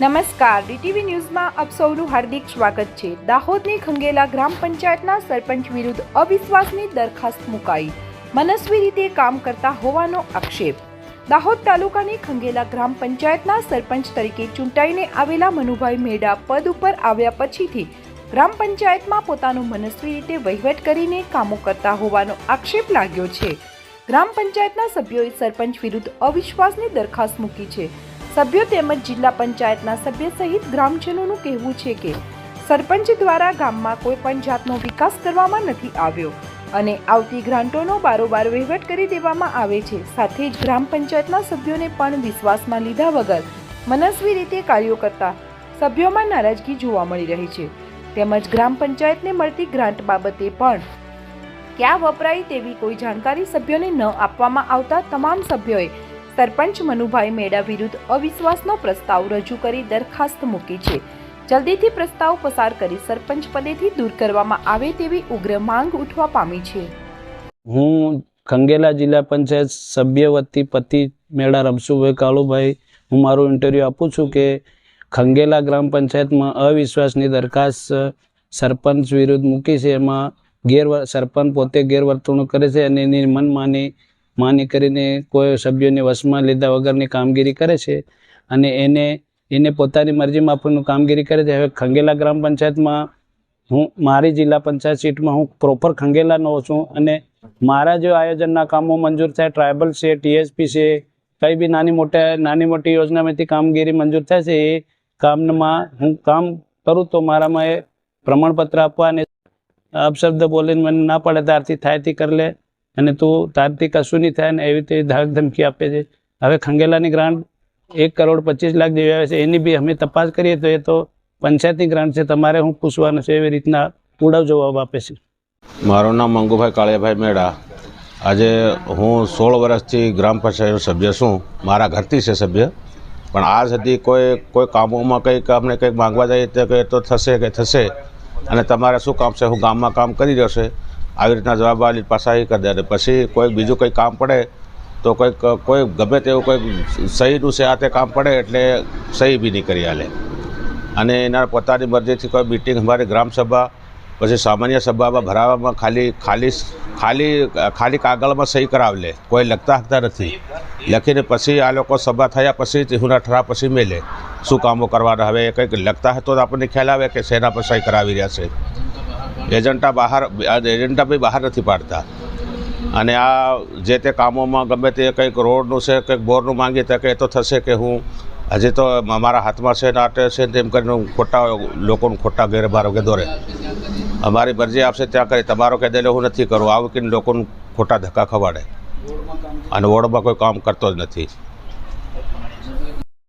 નમસ્કાર. ડીટીવી ન્યૂઝમાં આપ સૌનું હાર્દિક સ્વાગત છે. દાહોદની ખંગેલા ગ્રામ પંચાયતના સરપંચ વિરુદ્ધ અવિશ્વાસની દરખાસ્ત મુકાઈ. મનસ્વી રીતે કામ કરતા હોવાનો આક્ષેપ. દાહોદ તાલુકાની ખંગેલા ગ્રામ પંચાયતના સરપંચ તરીકે ચૂંટાઈને આવેલા મનુભાઈ મેડા પદ ઉપર આવ્યા પછીથી ગ્રામ પંચાયતમાં પોતાનું મનસ્વી રીતે વહીવટ કરીને કામો કરતા હોવાનો આક્ષેપ લાગ્યો છે. ગ્રામ પંચાયતના સભ્યોએ સરપંચ વિરુદ્ધ અવિશ્વાસની દરખાસ્ત મૂકી છે. સભ્યો તેમજ જિલ્લા પંચાયતના સભ્ય સહિત ગ્રામજનોનું કહેવું છે કે સરપંચ દ્વારા ગામમાં કોઈ પણ જાતનો વિકાસ કરવામાં નથી આવ્યો અને આવતી ગ્રાન્ટોનો બારોબાર વહીવટ કરી દેવામાં આવે છે. સાથે જ ગ્રામ પંચાયતના સભ્યોને પણ વિશ્વાસમાં લીધા વગર મનસ્વી રીતે કાર્યો કરતા સભ્યોમાં નારાજગી જોવા મળી રહી છે. તેમજ ગ્રામ પંચાયતને મળતી ગ્રાન્ટ બાબતે પણ ક્યાં વપરાય તેવી કોઈ જાણકારી સભ્યોને ન આપવામાં આવતા તમામ સભ્યોએ સરપંચ મનુભાઈ મેડા વિરુદ્ધ અવિશ્વાસનો પ્રસ્તાવ રજૂ કરી દરખાસ્ત મૂકી છે. જલ્દીથી પ્રસ્તાવ પસાર કરી સરપંચ પદેથી દૂર કરવામાં આવે તેવી ઉગ્ર માંગ ઉઠવા પામી છે. હું ખંગેલા જિલ્લા પંચાયત સભ્ય વતી પતિ મેળા રમશુભાઈ કાળુભાઈ, હું મારું ઇન્ટરવ્યૂ આપું છું કે ખંગેલા ગ્રામ પંચાયતમાં અવિશ્વાસની દરખાસ્ત સરપંચ વિરુદ્ધ મૂકી છે. એમાં ગેર સરપંચ પોતે ગેરવર્તણૂક કરે છે અને એની મનમાની માની કરીને કોઈ સભ્યોને વશમાં લીધા વગરની કામગીરી કરે છે અને એને એને પોતાની મરજી આપવાનું કામગીરી કરે છે. હવે ખંગેલા ગ્રામ પંચાયતમાં હું, મારી જિલ્લા પંચાયત સીટમાં હું પ્રોપર ખંગેલાનો છું અને મારા જો આયોજનના કામો મંજૂર થાય, ટ્રાયબલ છે, ટીએસપી છે, કંઈ બી નાની મોટા, નાની મોટી યોજનામાંથી કામગીરી મંજૂર થાય છે, એ કામમાં હું કામ કરું તો મારામાં એ પ્રમાણપત્ર આપવા અને અપશબ્દ બોલીને મને ના પડે તારથી થાય તે કરી લે. અને તું તારથી કશું નહીં થાય ને એવી રીતે ધાક ધમકી આપે છે. હવે ખંગેલાની ગ્રાન્ટ એક કરોડ પચીસ લાખ જેવી આવે છે, એની બી અમે તપાસ કરીએ તો એ તો પંચાયતની ગ્રાન્ટ છે, તમારે હું પૂછવાનું છે, એવી રીતના ઉડાવ જવાબ આપે છે. મારું નામ મંગુભાઈ કાળિયાભાઈ મેળા આજે હું સોળ વર્ષથી ગ્રામ પંચાયતનો સભ્ય છું, મારા ઘરથી છે સભ્ય. પણ આ સુધી કોઈ કોઈ કામોમાં કંઈક અમને કંઈક માંગવા જઈએ તો કે તો થશે કે થશે. અને તમારે શું કામ છે? હું ગામમાં કામ કરી રહ્યો છે. આવી રીતના જવાબ આલી પાછા એ કરી દે. અને પછી કોઈ બીજું કંઈ કામ પડે તો કોઈક કોઈ ગમે તેવું કોઈ સહીનું છે આ તે કામ પડે એટલે સહી બી નહીં કરી આલે અને એના પોતાની મરજીથી કોઈ મિટિંગ અમારી ગ્રામસભા પછી સામાન્ય સભામાં ભરાવામાં ખાલી ખાલી ખાલી ખાલી કાગળમાં સહી કરાવી લે. કોઈ લખતા હકતા નથી. લખીને પછી આ લોકો સભા થયા પછી તિહુના ઠરા પછી મેલે. શું કામો કરવાના હવે? કંઈક લખતા હતો તો આપણને ખ્યાલ આવે કે શેના પર સહી કરાવી રહ્યા છે. એજન્ટા બહાર એજન્ટા બી બહાર નથી પાડતા. અને આ જે તે કામોમાં ગમે તે કંઈક રોડનું છે, કંઈક બોરનું માંગી તો કે એ તો થશે કે હું. હજી તો અમારા હાથમાં છે ને આટે છે તેમ કરીને હું ખોટા લોકોનું ખોટા ગેર મારો કે દોરે. અમારી મરજી આપશે ત્યાં કરી, તમારો કહી દે હું નથી કરું. આવું કે લોકોનું ખોટા ધક્કા ખવાડે. અને વોર્ડમાં કોઈ કામ કરતો જ નથી.